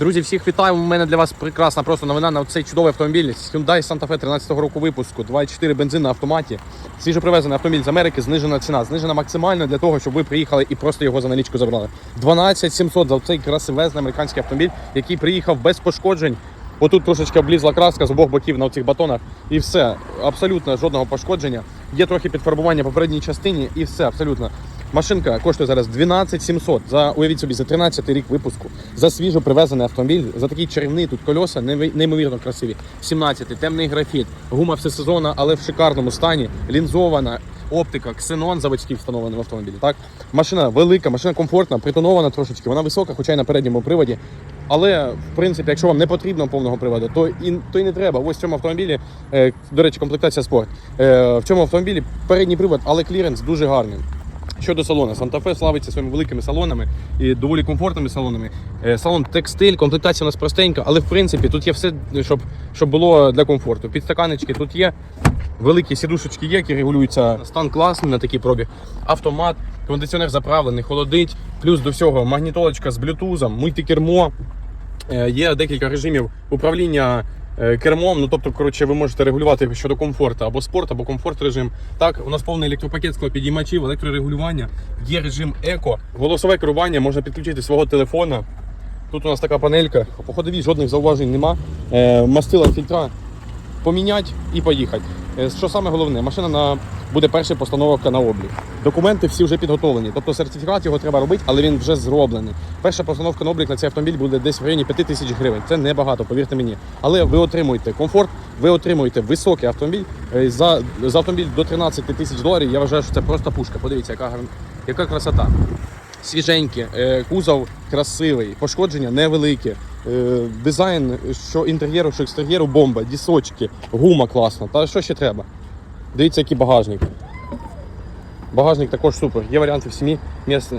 Друзі, всіх вітаю. У мене для вас прекрасна просто новина на цей чудовий автомобіль. Hyundai Santa Fe 13-го року випуску, 2.4 бензин на автоматі. Свіжо привезений автомобіль з Америки, знижена ціна. Знижена максимально для того, щоб ви приїхали і просто його за налічку забрали. 12 700 за цей красивезний американський автомобіль, який приїхав без пошкоджень. Отут трошечки облізла краска з обох боків на цих батонах, і все. Абсолютно жодного пошкодження. Є трохи підфарбування по передній частині, і все абсолютно. Машинка коштує зараз 12 700 за уявіть собі за 13 рік випуску. За свіжо привезений автомобіль, за такий чарівний тут кольоса, неймовірно красиві. 17-й, темний графіт, гума всесезонна, але в шикарному стані, лінзована. Оптика, ксенон заводський встановлений в автомобілі. Так, машина велика, машина комфортна, притонована трошечки. Вона висока, хоча й на передньому приводі. Але в принципі, якщо вам не потрібно повного приводу, то і то й не треба. Ось в цьому автомобілі, е, до речі, комплектація спорт. Е, в цьому автомобілі передній привод, але кліренс дуже гарний. Щодо салону, Fe славиться своїми великими салонами і доволі комфортними салонами. Е, Салон текстиль, комплектація у нас простенька, але в принципі тут є все, щоб, щоб було для комфорту. Підстаканечки тут є, великі сідушечки є, які регулюються. Стан класний на такий пробіг. Автомат, кондиціонер заправлений, холодить. Плюс до всього магнітолочка з блютузом, мультикермо. Е, Є декілька режимів управління кермом. Ну тобто, коротше, ви можете регулювати щодо комфорту або спорт, або комфорт режим. Так, у нас повний електропакет склопідіймачів, електрорегулювання, є режим еко, голосове керування, можна підключити свого телефона. Тут у нас така панелька. По ходовій жодних зауважень нема. Е, мастила фільтра поміняти і поїхати. Е, Що саме головне, машина на буде перша постановка на облік. Документи всі вже підготовлені. Тобто сертифікат його треба робити, але він вже зроблений. Перша постановка на облік на цей автомобіль буде десь в районі 5 тисяч гривень. Це небагато, повірте мені. Але ви отримуєте комфорт, ви отримуєте високий автомобіль. Е, За, за автомобіль до 13 тисяч доларів. Я вважаю, що це просто пушка. Подивіться, яка яка красота. Свіженькі, е, кузов красивий, пошкодження невеликі. Е, Дизайн, що інтер'єру, що екстер'єру, бомба, дісочки, гума класна. Та що ще треба? Дивіться, який багажник. Багажник також супер. Є варіанти в 7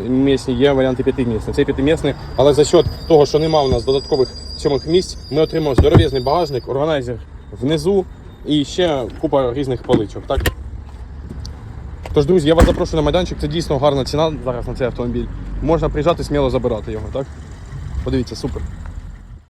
місні, є варіанти 5 місні. Це 5 місний, але за счет того, що немає у нас додаткових сьомих місць, ми отримали здоров'язний багажник, органайзер внизу і ще купа різних поличок. Так? Тож, друзі, я вас запрошую на майданчик. Це дійсно гарна ціна зараз на цей автомобіль. Можна приїжджати сміло забирати його, так? Подивіться, супер.